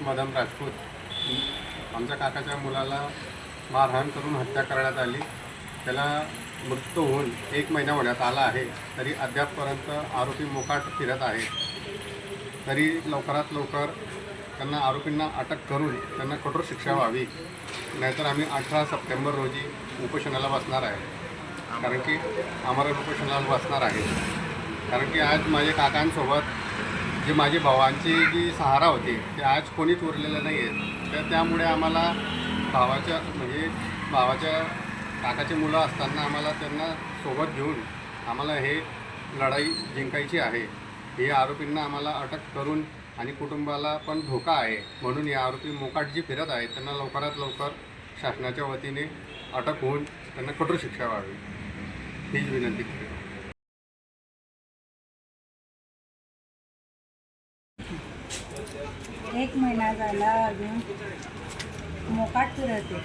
मदन राजपूत. आमच्या काकाच्या मुलाला मारहाण करून हत्या करण्यात आली. त्याला मृत्यू होऊन एक महिना होण्यात आला आहे तरी अद्यापपर्यंत आरोपी मोकाट फिरत आहे तरी लवकरात लवकर त्यांना आरोपींना अटक करून त्यांना कठोर शिक्षा व्हावी. नाहीतर आम्ही अठरा सप्टेंबर रोजी उपोषणाला बसणार आहे. कारण की आम्हाला उपोषणाला बसणार आहे. कारण की आज माझ्या काकांसोबत जी माझी भावांची जी सहारा होती ते आज कोणीच उरलेलं नाही आहेत तर त्यामुळे आम्हाला भावाच्या म्हणजे भावाच्या काकाची मुलं असताना आम्हाला त्यांना सोबत घेऊन आम्हाला हे लढाई जिंकायची आहे. हे आरोपींना आम्हाला अटक करून आणि कुटुंबाला पण धोका आहे. म्हणून हे आरोपी मोकाट जी फिरत आहेत. त्यांना लवकरात लवकर शासनाच्या वतीने अटक होऊन त्यांना कठोर शिक्षा व्हावी. हीच विनंती करतो एक महिना झाला अजून मोकाट फिरते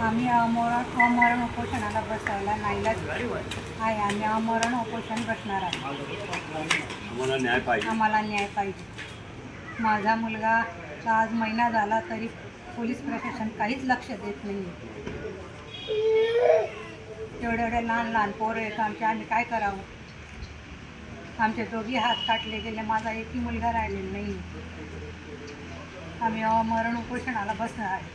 आम्ही अमरण अमरण उपोषणाला बसायला नाईलाज आहे. आम्ही अमरण उपोषण बसणार आहे आम्हाला न्याय पाहिजे. आम्हाला न्याय पाहिजे. माझा मुलगा आज महिना झाला तरी पोलीस प्रशासन काहीच लक्ष देत नाही एवढे एवढे लहान लहान पोरं आहेत आमचे. आम्ही काय करावं? आमचे दोघी हात काटले गेले माझा एकही मुलगा राहिलेला नाही आम्ही मरण उपोषणाला बसणार आहे.